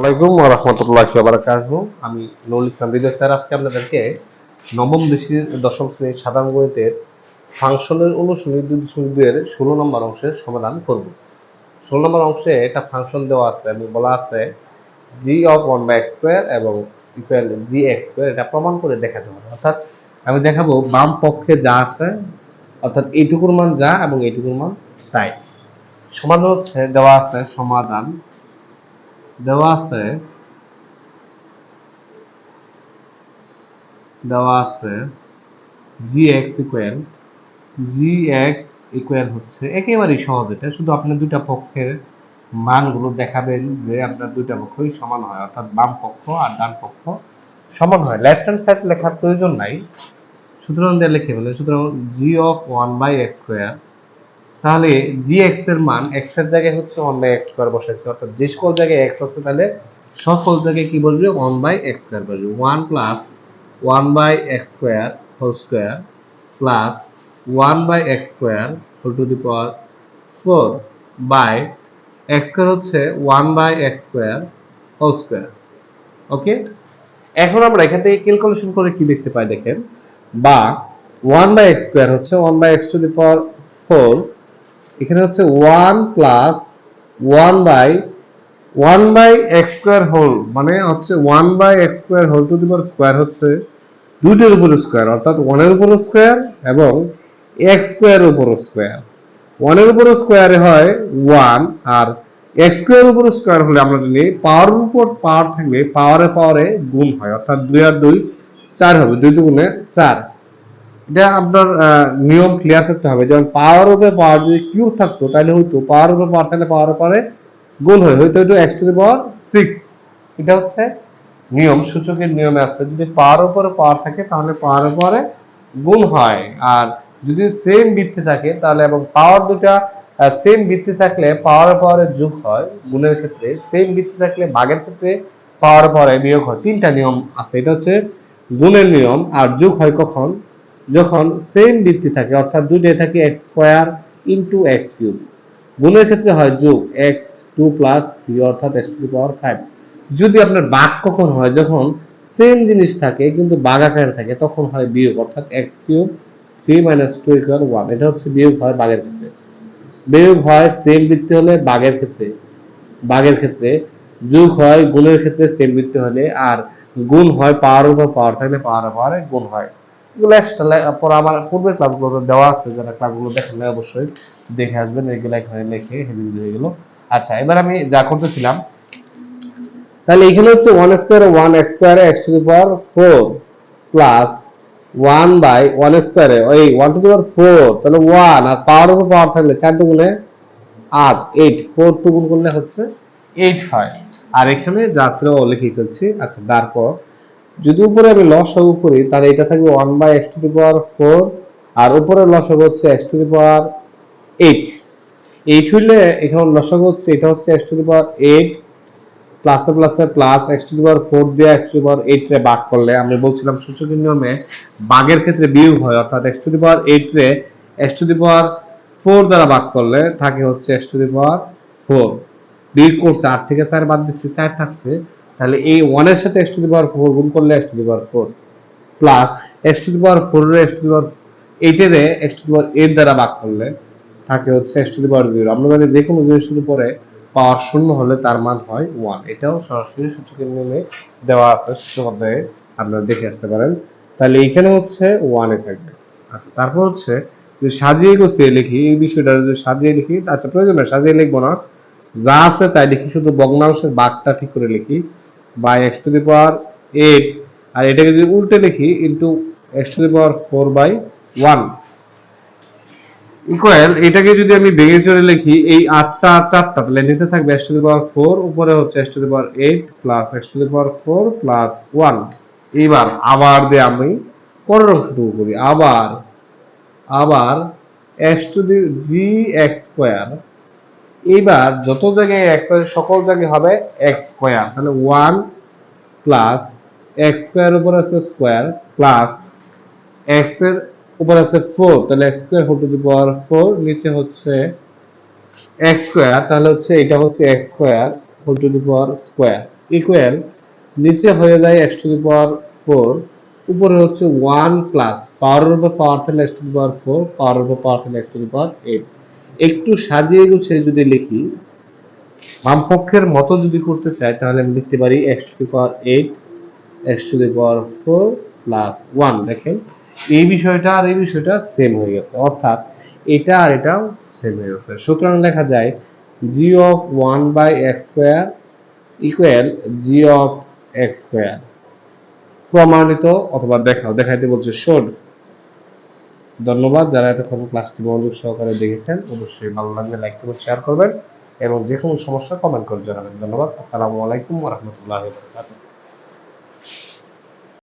আলাইকুম রহমতুল্লাহ বারাকাতুহু। আমি নুরুল ইসলাম স্যার, আজকে আপনাদেরকে নবম দশম শ্রেণির সাধারণ গণিতের ফাংশনের অনুশীলনী দুই দশমিক দুইয়ের ষোলো নম্বর অংশের সমাধান করব। ষোলো নম্বর অংশে ফাংশন দেওয়া আছে এবং বলা আছে G of one by square এবং ইকুয়াল জি এক্স স্কোয়ার এটা প্রমাণ করে দেখাতে হবে। অর্থাৎ আমি দেখাবো বাম পক্ষে যা আছে, অর্থাৎ এইটুকুর মান যা এবং এইটুকুর মান তাই। সমাধান হচ্ছে, দেওয়া আছে সমাধান দেওয়া আছে। দেওয়া আছে G X equal G X equal হচ্ছে একেবারেই সহজ এটা। শুধু আপনি দুইটা পক্ষের মানগুলো দেখাবেন যে আপনার দুইটা পক্ষই সমান হয়, অর্থাৎ বাম পক্ষ আর ডান পক্ষ সমান হয়। লেফট হ্যান্ড সাইড লেখার প্রয়োজন নাই। সুতরাং দিয়ে লিখে ফেলেন। সুতরাং G of one by X square তাহলে জি এক্সের মান এক্সের জায়গায় হচ্ছে ওয়ান বাই এক্স স্কোয়ার বসাইছে। অর্থাৎ যে সকল জায়গায় এক্স আছে তাহলে সকল জায়গায় কি বসবে? ওয়ান বাই এক্স স্কোয়ার বসবে। One plus one by X square whole square plus one by X square whole to the power four by X square হচ্ছে one by X square whole square okay এখন আমরা এখান থেকে calculation করে কি দেখতে পাই দেখেন? বা ওয়ান বাই এক্স স্কোয়ার হচ্ছে one by X to the power four এখানে হচ্ছে one plus one by one by X square whole মানে হচ্ছে one by X square whole to the power square হচ্ছে দুইটার উপর স্কোয়ার অর্থাৎ ওয়ানের উপর স্কোয়ার এবং এক্স স্কোয়ারের উপর স্কোয়ার ওয়ানের উপর স্কোয়ারে হয় ওয়ান আর এক্স স্কোয়ারের উপর স্কোয়ার হলে আমরা জানি পাওয়ারের উপর পাওয়ার থাকলে পাওয়ারে পাওয়ারে গুণ হয়, অর্থাৎ দুই আর দুই চার হবে, দুই দুগুণে চার। এটা আপনার নিয়ম ক্লিয়ার করতে হবে। যেমন পাওয়ার উপরে পাওয়ার যদি কিউব থাকতো, তাহলে হয়তো পাওয়ার উপরে পাওয়ার থাকলে পাওয়ার পরে গুণ হয়। হয়তো হয়তো X to the power six এটা হচ্ছে নিয়ম, সূচকের নিয়মে আসছে যদি পাওয়ার উপরে পাওয়ার থাকে, তাহলে পাওয়ার পরে গুণ হয়। আর যদি সেম বৃত্তি থাকে, তাহলে এবং পাওয়ার দুটা সেম বৃত্তি থাকলে পাওয়ার পাওয়ারে যোগ হয় গুণের ক্ষেত্রে। সেম বৃত্তি থাকলে ভাগের ক্ষেত্রে পাওয়ার পাওয়ারে বিয়োগ হয়। তিনটা নিয়ম আছে। এটা হচ্ছে গুণের নিয়ম। আর যোগ হয় কখন? যখন সেম বৃত্তি থাকে, অর্থাৎ দুইটাই থাকে X square into X cube গুণের ক্ষেত্রে হয় যোগ এক্স টু প্লাস থ্রি অর্থাৎ এক্স টু পাওয়ার ফাইভ যদি আপনার বাঘ কখন হয়, যখন সেম জিনিস থাকে, কিন্তু বাঘ আকারে থাকে, তখন হয় বিয়োগ, অর্থাৎ X cube three minus two equal one এটা হচ্ছে বিয়োগ হয় বাঘের ক্ষেত্রে। বিয়োগ হয় সেম বৃত্তি হলে বাঘের ক্ষেত্রে। বাঘের ক্ষেত্রে যোগ হয় গুণের ক্ষেত্রে সেম বৃত্তি হলে, আর গুণ হয় পাওয়ার উপর পাওয়ার থাকলে পাওয়ার পাওয়ারে গুণ হয়। এগুলো এক্সট্রা পর আমার পূর্বের ক্লাসগুলো দেওয়া আছে, যারা ক্লাসগুলো দেখেন অবশ্যই, দেখে আসবেন, এগুলো এখানে লিখে হেডিং হয়ে গেল। আচ্ছা এবার আমি যা করতেছিলাম, তাহলে এখানে হচ্ছে one square one X X to the power four plus one by one স্কোয়ারে ওই one to the power four তাহলে ওয়ান আর পাওয়ার উপর পাওয়ার থাকলে চার দুগুণে আট এইট ফোর টু গুণ করলে হচ্ছে এইট হয় আর এখানে যা ছিল লিখে ফেলছি। আচ্ছা তারপর যদি উপরে আমি লসাগু করি তাহলে এটা থাকবে one by X to the power four আর উপরে লসাগু হচ্ছে X to the power eight eight হইলে এখানে লসাগু হচ্ছে, এটা হচ্ছে X to the power eight প্লাসে প্লাসে plus X to the power four দিয়ে X to the power eight রে ভাগ করলে, আমি বলছিলাম সূচকের নিয়মে ভাগের ক্ষেত্রে বিয়োগ হয়, অর্থাৎ X to the power eight রে X to the power four দ্বারা ভাগ করলে থাকে হচ্ছে X to the power four বিয়োগ করছে, আট থেকে চার বাদ দিচ্ছি, চার থাকছে তাহলে এই ওয়ানের সাথে X to the power four গুণ করলে X to the power four plus X to the power four রে এক্স টু দি পাওয়ার এইটের X to the power eight দ্বারা ভাগ করলে থাকে হচ্ছে X to the power zero আমরা জানি যে কোনো জিনিসের উপরে পাওয়ার শূন্য হলে তার মান হয় ওয়ান এটাও সরাসরি সূচকের নিয়মে দেওয়া আছে সূচক অধ্যায়ে আপনারা দেখে আসতে পারেন। তাহলে এখানে হচ্ছে ওয়ানে থাকবে। আচ্ছা তারপর হচ্ছে যে সাজিয়ে গুছিয়ে লিখি, এই বিষয়টা যদি সাজিয়ে লিখি আচ্ছা প্রয়োজন সাজিয়ে লিখব না। যা আছে তাই লিখি, শুধু ভগ্নাংশের বাঘটা ঠিক করে লিখি by X to the power eight আর এটাকে যদি উল্টে লিখি into X to the power four by one equal এটাকে যদি আমি ভেঙে চড়ে লিখি, এই আটটা চারটা, তাহলে নিচে থাকবে X to the power four উপরে হচ্ছে X to the power eight plus X to the power four plus one এইবার আবার দিয়ে আমি পরের অংশটুকু করি, আবার আবার X to the G X square এইবার যত জায়গায় এক্স আছে, সকল জায়গায় হবে এক্স স্কোয়ার তাহলে ওয়ান প্লাস এক্স স্কোয়ার উপর আছে স্কোয়ার প্লাস এক্সের উপর আছে ফোর তাহলে X square whole to the power four নিচে হচ্ছে এক্স স্কোয়ার তাহলে হচ্ছে এটা হচ্ছে X square whole to the power square equal নিচে হয়ে যায় X to the power four উপরে হচ্ছে ওয়ান প্লাস পাওয়ার উপর পাওয়ার থাকলে X to the power four পাওয়ারের উপর পাওয়ার থাকলে X to the power eight একটু সাজিয়ে গুছিয়ে যদি লিখি, বামপক্ষের মতো যদি করতে চাই, তাহলে আমি লিখতে পারি X to the power eight X to the power four plus one দেখেন, এই বিষয়টা আর এই বিষয়টা সেম হয়ে গেছে, অর্থাৎ এটা আর এটাও সেম হয়ে গেছে। সুতরাং লেখা যায় G of one by X square equal G of X square প্রমাণিত অথবা দেখাও, দেখাইতে বলছে শোড ধন্যবাদ। যারা এতক্ষণ ক্লাসটি মনোযোগ সহকারে দেখেছেন, অবশ্যই ভালো লাগলে লাইক করবেন শেয়ার করবেন এবং যে কোনো সমস্যা কমেন্ট করে জানাবেন। ধন্যবাদ। আসসালামু আলাইকুম রাহমাতুল্লাহি